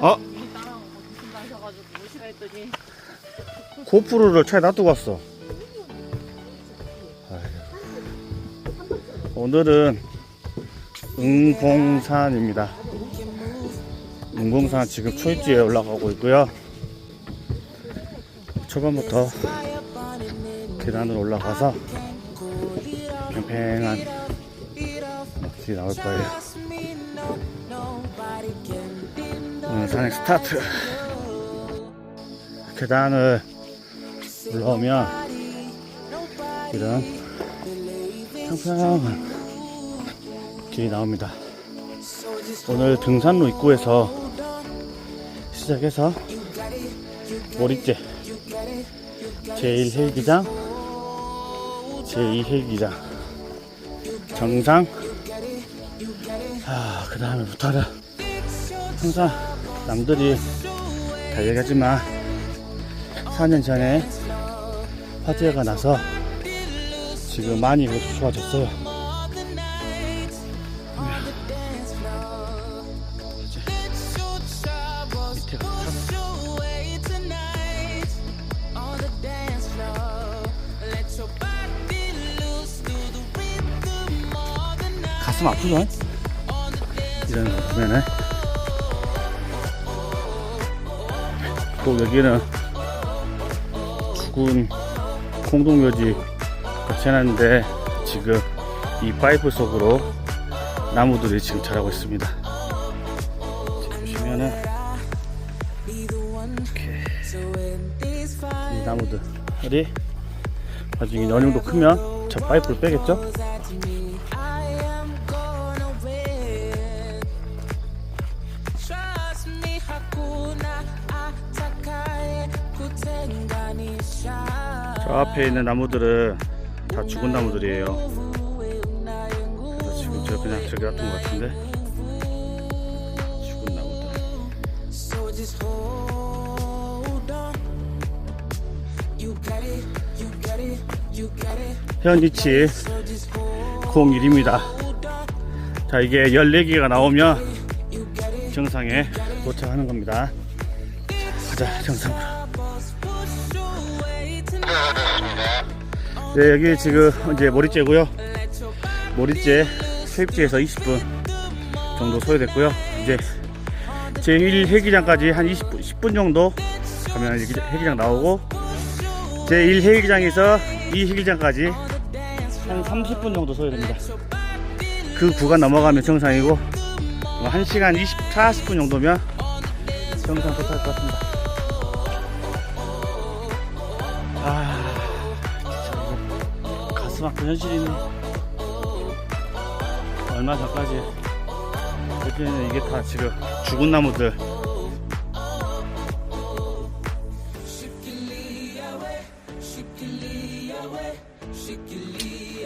어? 미리 따라오고 무슨 하셔가지고 오시라 했더니 고프로를 차에 놔두고 왔어. 오늘은 응봉산입니다. 응봉산 지금 초입지에 올라가고 있고요. 초반부터 계단으로 올라가서 팽팽한 길이 나올 거예요. 오늘 산행 스타트. 계단을 올라오면 이런 평평한 길이 나옵니다. 오늘 등산로 입구에서 시작해서 모리제 제1 헬기장 제2 헬기장 정상 아, 그 다음에부터는 항상 남들이 다 얘기하지만 4년 전에 화재가 나서 지금 많이 좋아졌어요. 가슴 아프죠? 이런 거 보면은 또 여기는 죽은 공동묘지 같이 해놨는데 지금 이 파이프 속으로 나무들이 지금 자라고 있습니다. 보시면은 이렇게 이 나무들이 나중에 정도 크면 저 파이프를 빼겠죠? 앞에 있는 나무들은 다 죽은 나무들이에요. 그래서 지금 저 그냥 저기 놔둔 것 같은데 죽은 나무들. It. 현위치 01입니다. 자 이게 14개가 나오면 정상에 도착하는 겁니다. 자, 가자 정상으로. 네 여기 지금 이제 모리째고요. 모리째 세입지에서 20분 정도 소요됐고요. 이제 제1 헬기장까지 한 20분, 10분 정도 가면 헬기장, 나오고 제1 헬기장에서 2 헬기장까지 한 30분 정도 소요됩니다. 그 구간 넘어가면 정상이고 뭐 1시간 20, 40분 정도면 정상 도착할 것 같습니다. 아픈 현실이네. 얼마 전까지 여기는 이게 다 지금 죽은 나무들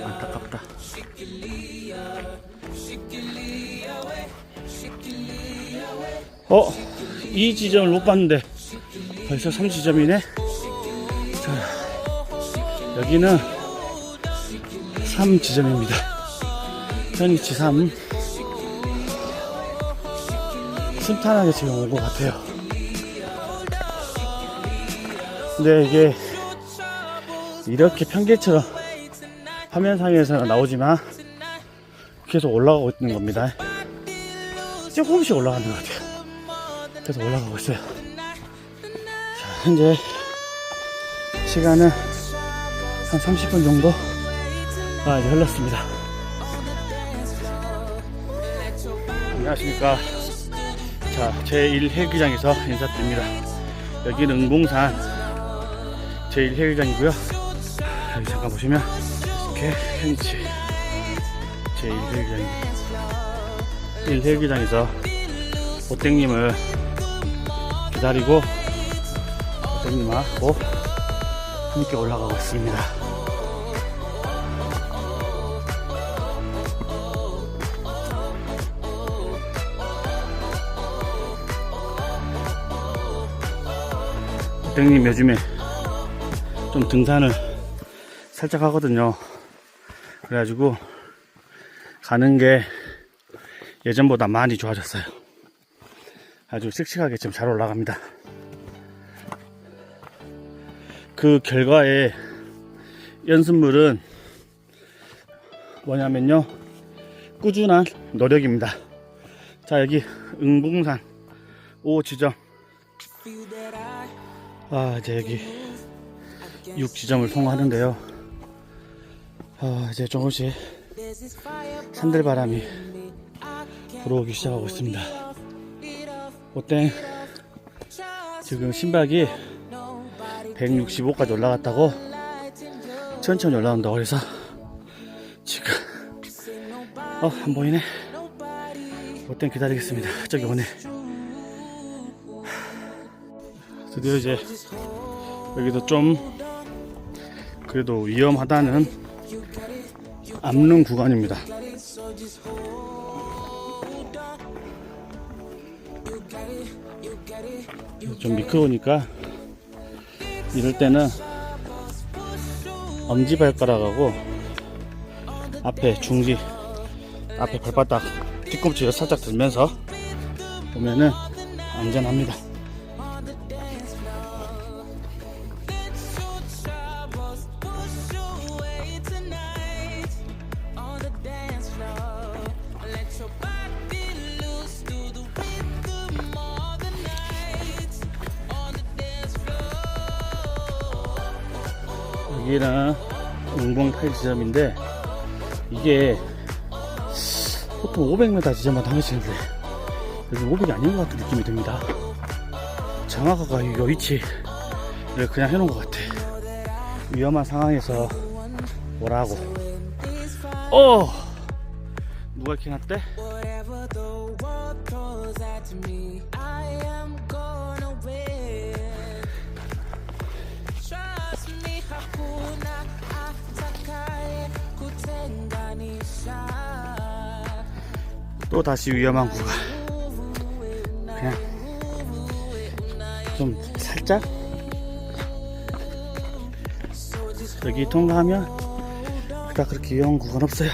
안타깝다. 어, 이 지점을 못 봤는데 벌써 3지점이네. 자, 여기는 3 지점입니다. 현위치 3. 순탄하게 지금 온 것 같아요. 근데 이게 이렇게 평길처럼 화면 상에서는 나오지만 계속 올라가고 있는 겁니다. 조금씩 올라가는 것 같아요. 계속 올라가고 있어요. 자, 현재 시간은 한 30분 정도 아, 이제 흘렀습니다. 안녕하십니까. 자, 제1 헬기장에서 인사드립니다. 여기는 응봉산 제1 헬기장이고요. 여기 잠깐 보시면 이렇게 현지 제1 헬기장입니다. 1 헬기장에서 오땡님을 기다리고 오땡님하고 함께 올라가고 있습니다. 오땡님 요즘에 좀 등산을 살짝 하거든요. 그래가지고 가는 게 예전보다 많이 좋아졌어요. 아주 씩씩하게 지금 잘 올라갑니다. 그 결과에 연습물은 뭐냐면요. 꾸준한 노력입니다. 자, 여기 응봉산 5 지점. 아, 이제 여기 6 지점을 통과하는데요. 아, 이제 조금씩 산들바람이 불어오기 시작하고 있습니다. Trust 지금 nobody 165까지 올라갔다고 천천히 올라온다고 그래서 지금 어 안 보이네 어땡 기다리겠습니다 저기 오네 드디어 이제 여기도 좀 그래도 위험하다는 암릉 구간입니다. 좀 미끄러우니까 이럴 때는 엄지발가락하고 앞에 중지 앞에 발바닥 뒤꿈치를 살짝 들면서 보면은 안전합니다 지점인데 이게 보통 500m 지점마다 한 번씩 있는데 여기 500이 아닌 것 같은 느낌이 듭니다. 정확하게 이 위치를 그냥 해놓은 것 같아. 위험한 상황에서 뭐라고? 어! 누가 이렇게 놨대? 또 다시 위험한 구간. 그냥 좀 살짝 여기 통과하면 그닥 그렇게 위험한 구간 없어요.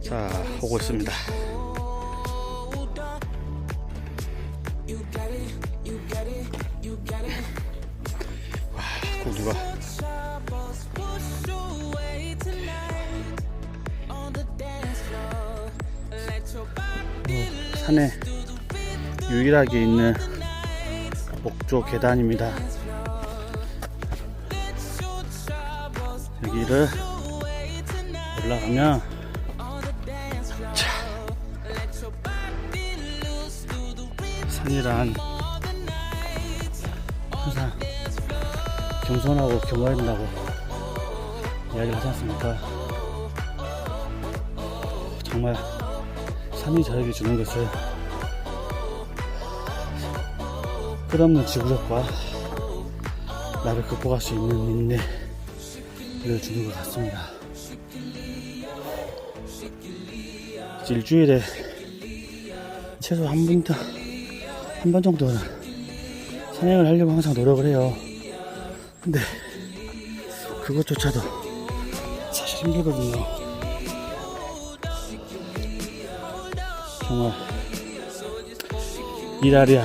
자 오고 있습니다. 와그 누가 산에 유일하게 있는 목조 계단입니다. 여기를 올라가면 자, 산이란 항상 겸손하고 겸허해야 된다고 이야기를 하지 않습니까? 정말 산이 저에게 주는 것은 끝없는 지구력과 나를 극복할 수 있는 인내를 주는 것 같습니다. 일주일에 최소 한 번, 한번 정도는 산행을 하려고 항상 노력을 해요. 근데 그것조차도 사실 힘들거든요. 정말 일하랴.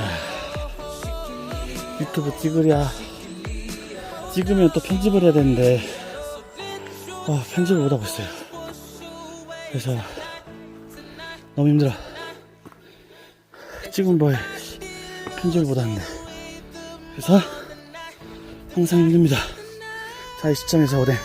유튜브 찍으랴. 찍으면 또 편집을 해야 되는데 아, 편집을 못하고 있어요. 그래서 너무 힘들어. 찍은 뭐에 편집을 못하는데. 그래서 항상 힘듭니다. 자 이 시점에서 오뎅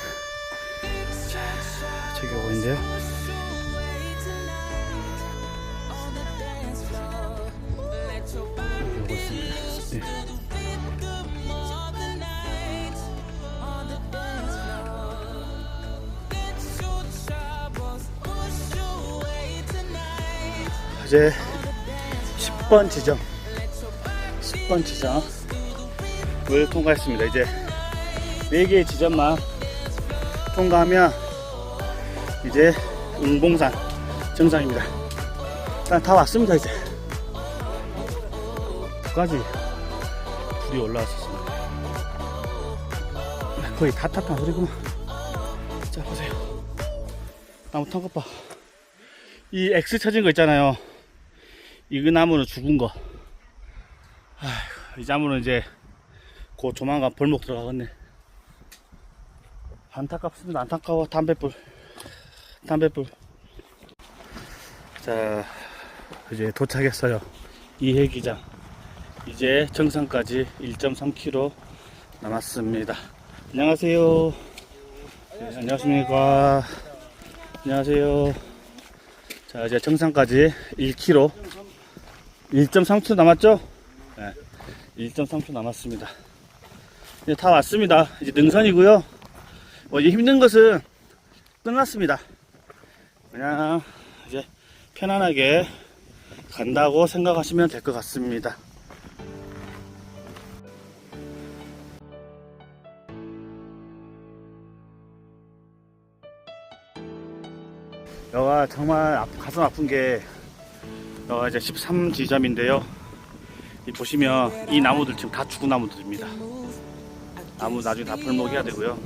이제 10번 지점. 10번 지점을 통과했습니다. 이제 4개의 지점만 통과하면 이제 응봉산 정상입니다. 일단 다 왔습니다 이제. 까지 불이 올라왔었습니다. 거의 다 탔단 소리구만. 자 보세요. 나무 턴 것봐. 이 X 쳐진 거 있잖아요 이 나무는 죽은 거. 아휴, 이 나무는 이제 곧 조만간 벌목 들어가겠네. 안타깝습니다. 안타까워. 담배불. 담배불. 자, 이제 도착했어요. 이해기장. 이제 정상까지 1.3km 남았습니다. 안녕하세요. 네, 안녕하십니까. 안녕하세요. 자, 이제 정상까지 1km. 1.3km 남았죠? 네. 1.3km 남았습니다. 이제 다 왔습니다. 이제 능선이고요. 뭐 이제 힘든 것은 끝났습니다. 그냥 이제 편안하게 간다고 생각하시면 될 것 같습니다. 여가 정말 아- 가슴 아픈 게 여가 이제 13지점인데요. 이 보시면 이 나무들 지금 다 죽은 나무들입니다. 나무 나중에 다 벌목해야 되고요.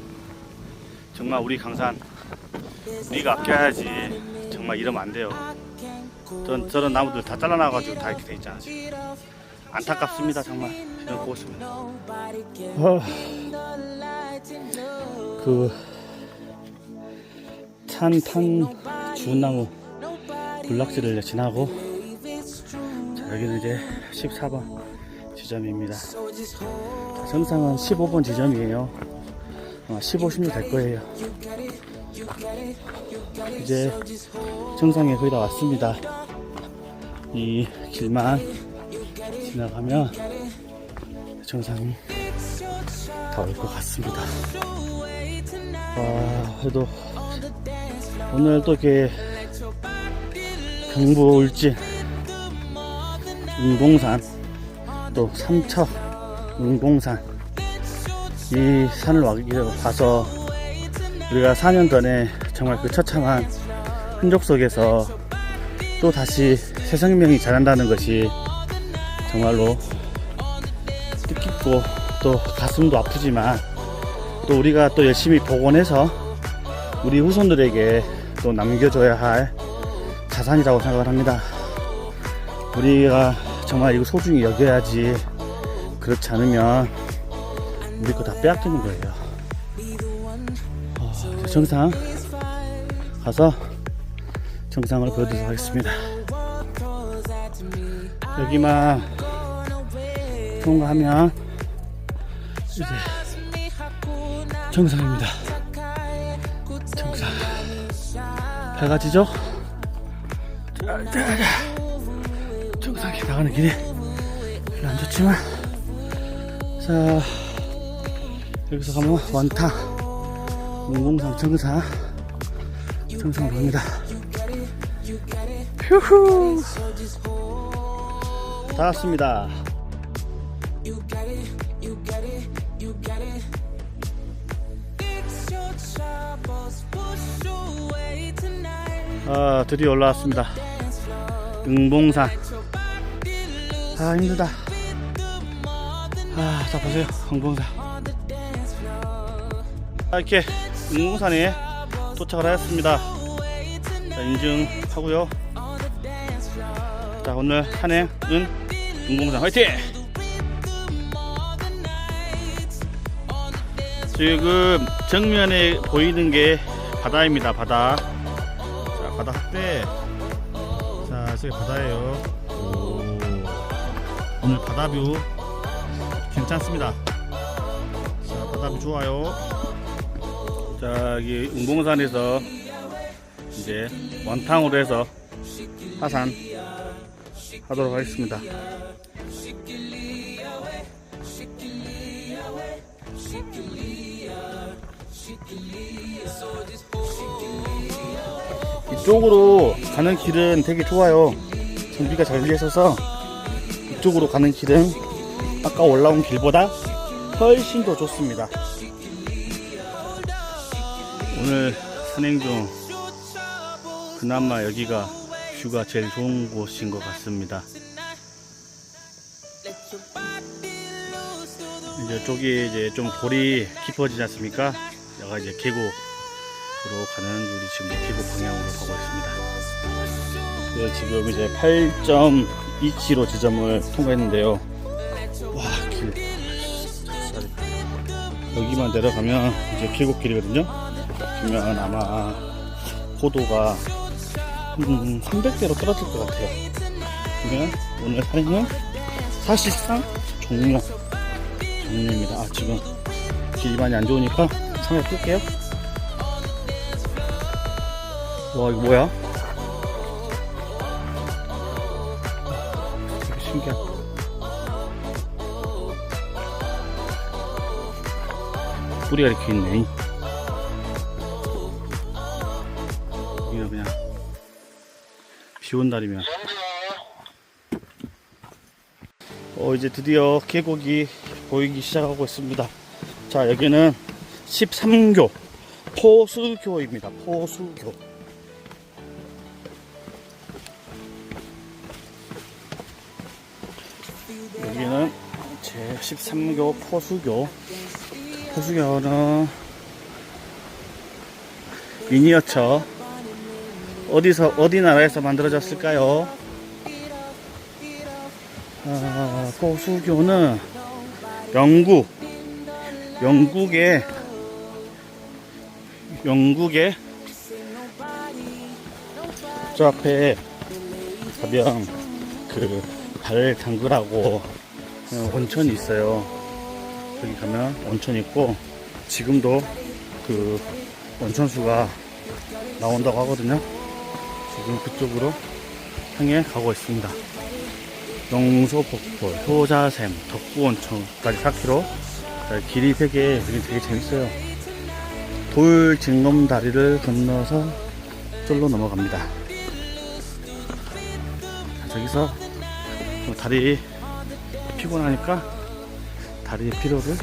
정말 우리 강산 우리가 아껴야지 정말 이러면 안 돼요. 저런, 저런 나무들 다 잘라놔가지고 다 이렇게 돼 있잖아 지금. 안타깝습니다 정말 이런 거 보고 있으면 어, 그 찬탄 죽은 나무 군락지를 지나고 자, 여기는 이제 14번 지점입니다. 자, 정상은 15번 지점이에요. 어, 15, 16 될 거예요. 이제 정상에 거의 다 왔습니다. 이 길만 지나가면 정상이 다 올 것 같습니다. 와 그래도 오늘 또 이렇게 경부 울진 운봉산 또 삼척 운봉산 이 산을 와- 와서 우리가 4년 전에 정말 그 처참한 흔적 속에서 또 다시 새 생명이 자란다는 것이 정말로 뜻깊고 또 가슴도 아프지만 또 우리가 또 열심히 복원해서 우리 후손들에게 또 남겨줘야 할 자산이라고 생각을 합니다. 우리가 정말 이거 소중히 여겨야지 그렇지 않으면 우리 거 다 빼앗기는 거예요. 어, 정상 가서 정상을 보여드리도록 하겠습니다. 여기만 통과하면 이제 정상입니다. 정상. 해가 지죠? 자, 자, 자. 나가는 길이 별로 안 좋지만, 자, 여기서 가면 원탕, 운공산 정상, 정상 갑니다. 휴후! 다 왔습니다. 아, 드디어 올라왔습니다. 응봉산. 아, 힘들다. 아, 자, 보세요. 응봉산. 아, 이렇게 응봉산에 도착을 하였습니다. 자, 인증하고요. 자, 오늘 산행은 응봉산 화이팅! 지금 정면에 보이는 게 바다입니다. 바다. 자, 바다 확대. 자, 저기 바다예요. 바다뷰 괜찮습니다. 자, 바다뷰 좋아요. 자, 여기 운봉산에서 이제 원탕으로 해서 하산 하도록 하겠습니다. 이쪽으로 가는 길은 되게 좋아요. 정비가 잘 되어 있어서 이쪽으로 가는 길은 아까 올라온 길보다 훨씬 더 좋습니다. 오늘 산행 중 그나마 여기가 뷰가 제일 좋은 곳인 것 같습니다. 이제 쪽이 이제 좀 골이 깊어지지 않습니까? 여기가 이제 계곡으로 가는 우리 지금 계곡 방향으로 가고 있습니다. 그 지금 이제 이치로 지점을 통과했는데요. 와, 길. 여기만 내려가면 이제 계곡길이거든요. 보면 아마 고도가 한 300대로 떨어질 것 같아요. 그러면 오늘 사진은 사실상 종료. 종료입니다. 아, 지금 길이 많이 안 좋으니까 카메라 끌게요. 와, 이거 뭐야? 신기하다. 뿌리가 이렇게 있네. 여기는 그냥 비온 날이면. 어, 이제 드디어 계곡이 보이기 시작하고 있습니다. 자, 여기는 13교 포수교입니다. 포수교. 여기는 제 13교 포수교. 포수교는 미니어처. 어디서, 어디 나라에서 만들어졌을까요? 아, 포수교는 영국, 영국의, 영국의 저 앞에 가면 그 발 담그라고 어, 온천이 있어요. 여기 가면 온천 있고 지금도 그 온천수가 나온다고 하거든요. 지금 그쪽으로 향해 가고 있습니다. 영소폭포, 효자샘, 덕구온천까지 4km. 길이 되게 되게 재밌어요. 돌 징검 다리를 건너서 쫄로 넘어갑니다. 자, 저기서 좀 다리 피곤하니까 다리의 피로를.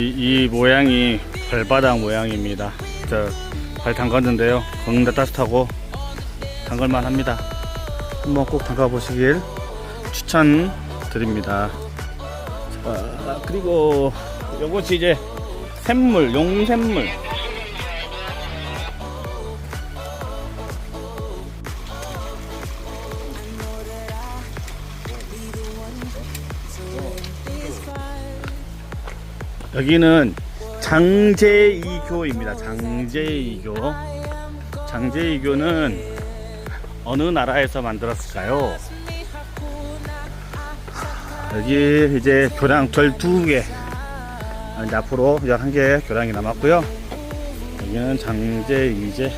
이, 이 모양이 발바닥 모양입니다. 저발 담갔는데요. 걷는데 따뜻하고 담글만 합니다. 한번 꼭 담가 보시길 추천드립니다. 자, 그리고 요것이 이제 샘물, 용샘물. 여기는 장제이교입니다. 장제이교. 장제이교는 어느 나라에서 만들었을까요? 여기 이제 교량 12개. 아, 이제 앞으로 11개 교량이 남았고요. 여기는 장제이제.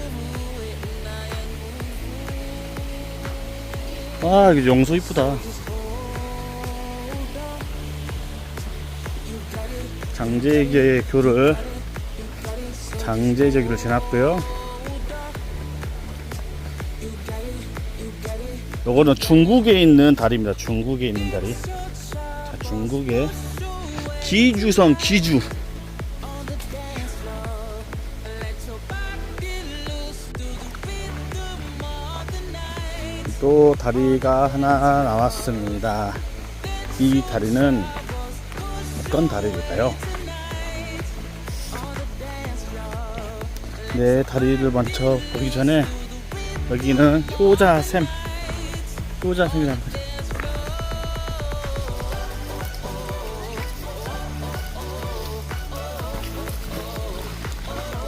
와, 여기 용소 이쁘다. 장제계 교를 장제제 교를 지났고요. 요거는 중국에 있는 다리입니다. 중국에 있는 다리. 자, 중국의 기주성 기주. 또 다리가 하나 나왔습니다. 이 다리는 어떤 다리일까요? 네, 다리를 먼저 보기 전에 여기는 효자샘, 효자샘이라는 거죠.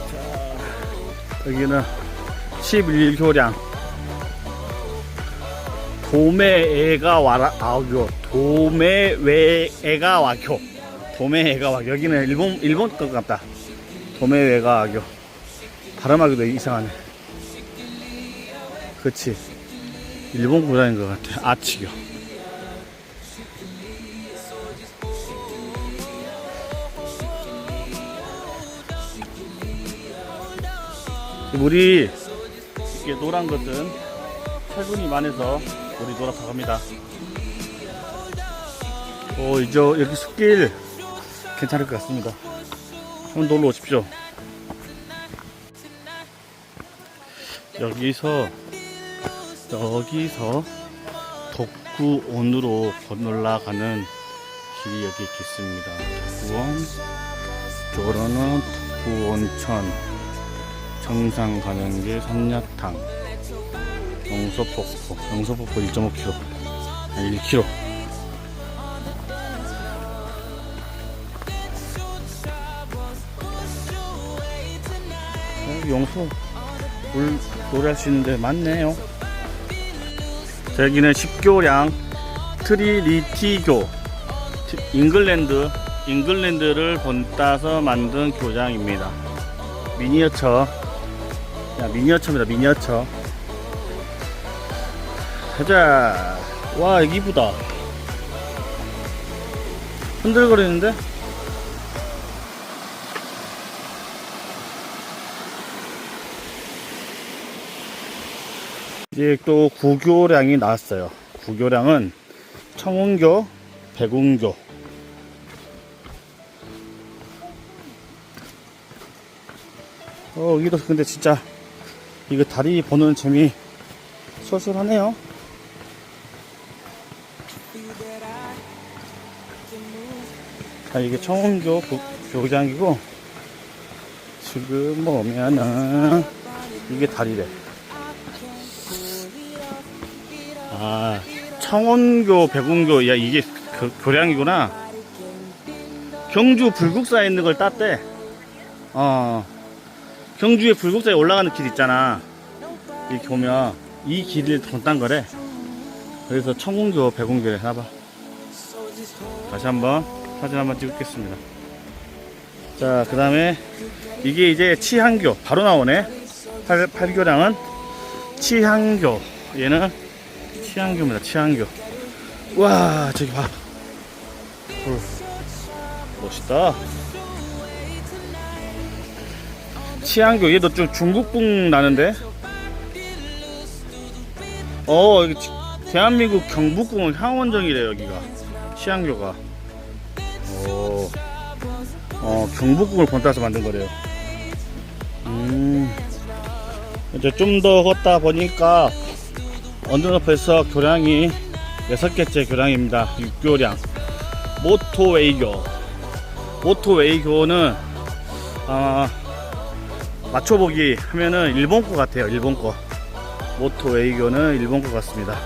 자, 여기는 11교량. 도매애가 와라 아교. 도매외애가 와교. 도매애가 와교. 여기는 일본 일본 것 같다. 도매외가 와교 발음하기도 이상하네 그치 일본 고장인 것 같아 아치교 물이 이렇게 노란 것은 철분이 많아서 물이 노랗다고 합니다. 오, 이제 여기 숲길 괜찮을 것 같습니다. 한번 놀러 오십시오. 여기서, 여기서 덕구온으로 건너가는 길이 여기 있습니다. 덕구온, 저로는 덕구온천, 정상 가는 길 삼야탕 영서폭포 영서폭포 1.5km 아니 1km 어, 영서 물 노래할 수 있는데 많네요. 자, 여기는 십교량 트리니티교 티- 잉글랜드 잉글랜드를 본따서 만든 교장입니다. 미니어처. 야 미니어처입니다 미니어처. 가자. 와 여기 이쁘다. 흔들거리는데 이제 또 구교량이 나왔어요. 구교량은 청운교 백운교. 어 여기도 근데 진짜 이거 다리 보는 재미 쏠쏠하네요. 자 이게 청운교 구- 교장이고 지금 보면은 이게 다리래 아 청원교 백운교 야 이게 그 교량이구나. 경주 불국사에 있는 걸 땄대. 어 경주에 불국사에 올라가는 길 있잖아. 이렇게 보면 이 길을 돈딴 거래. 그래서 청운교 백운교를 해봐. 다시 한번 사진 한번 찍겠습니다. 자 그 다음에 이게 이제 치향교. 바로 나오네. 팔, 팔교량은 치향교. 얘는 치향교입니다 치향교. 와 저기 봐. 어, 멋있다. 치향교 얘도 좀 중국풍 나는데? 어 여기 치- 대한민국 경북궁은 향원정이래 여기가. 치향교가. 오, 어 경북궁을 본따서 만든 거래요. 음. 이제 좀 더 걷다 보니까 언더너프에서 교량이 여섯 개째 교량입니다. 6교량. 모토웨이교. 모토웨이교는, 아, 맞춰보기 하면은 일본 거 같아요. 일본 거. 모토웨이교는 일본 거 같습니다.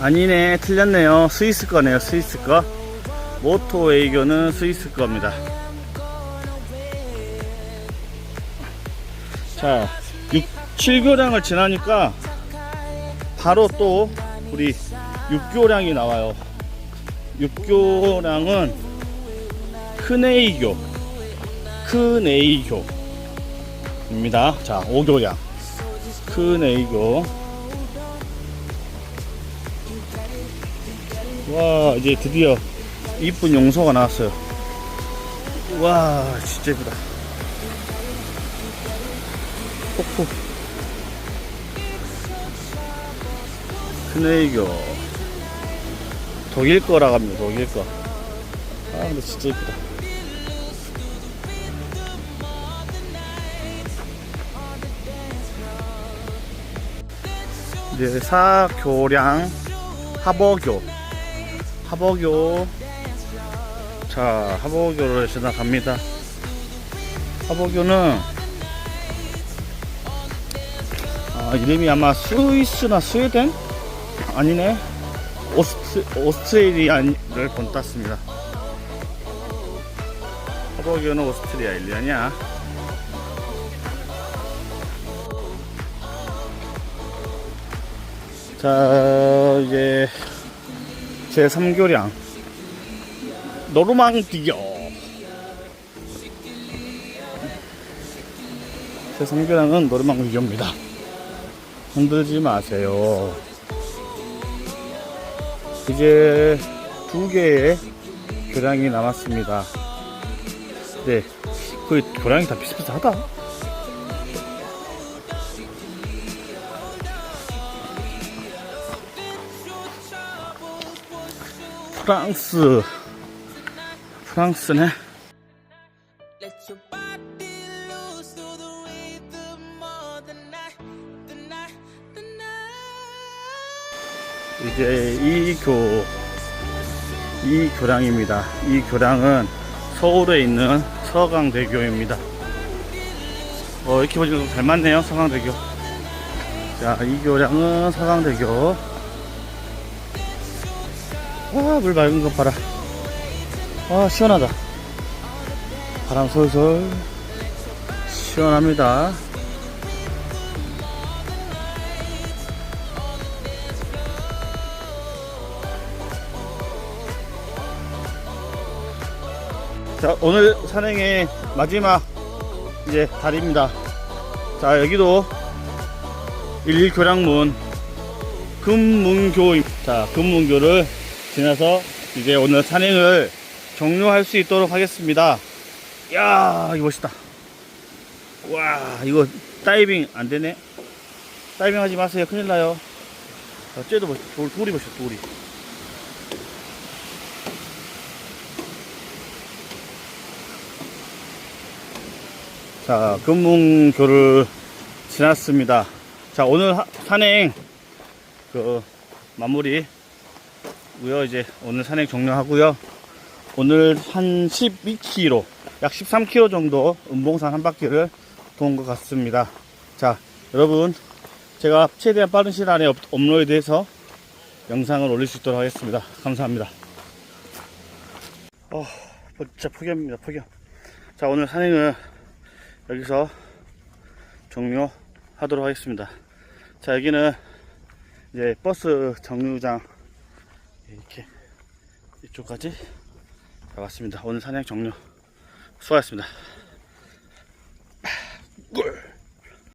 아니네, 틀렸네요. 스위스 거네요, 스위스 거. 모토웨이교는 스위스 겁니다. 자, 6, 7교량을 지나니까 바로 또 우리 6교량이 나와요. 6교량은 큰에이교, 큰에이교입니다. 자, 5교량. 큰에이교. 와, 이제 드디어 이쁜 용서가 나왔어요. 와, 진짜 이쁘다. 폭포. 큰애교. 독일 거라 합니다, 독일 거. 아, 근데 진짜 이쁘다. 이제 사교량 하버교. 하버교. 자, 하버교를 지나갑니다. 하버교는 아, 이름이 아마 스위스나 스웨덴? 아니네. 오스트, 오스트레일리아를 본땄습니다. 하버교는 오스트리아 일리아냐? 자, 이제 제 3교량 노르망디교 제 3교량은 노르망디교입니다. 흔들지 마세요. 이제 두 개의 교량이 남았습니다. 네 거의 교량이 다 비슷비슷하다. 프랑스 프랑스네. 이제 이 교, 이 교량입니다. 이 교량은 서울에 있는 서강대교입니다. 어, 이렇게 보니까 잘 맞네요. 서강대교. 자, 이 교량은 서강대교. 와, 물 맑은 것 봐라. 아, 시원하다. 바람 솔솔. 시원합니다. 자, 오늘 산행의 마지막 이제 달입니다. 자, 여기도 11 교량문 금문교, 자, 금문교를 지나서 이제 오늘 산행을 종료할 수 있도록 하겠습니다. 야 이거 멋있다. 와, 이거 다이빙 안 되네. 다이빙 하지 마세요. 큰일 나요. 자, 쟤도 멋있, 돌, 돌이 멋있어, 돌이. 자, 금문교를 지났습니다. 자, 오늘 하- 산행, 그, 마무리, 고요 이제 오늘 산행 종료하고요. 오늘 한 12km, 약 13km 정도 은봉산 한 바퀴를 돈 것 같습니다. 자, 여러분, 제가 최대한 빠른 시간 안에 업- 업로드해서 영상을 올릴 수 있도록 하겠습니다. 감사합니다. 어, 진짜 폭염입니다, 폭염. 자, 오늘 산행은 여기서 종료하도록 하겠습니다. 자, 여기는 이제 버스 정류장 이렇게 이쪽까지 다 왔습니다. 오늘 사냥 종료 수고하셨습니다. 아, 꿀.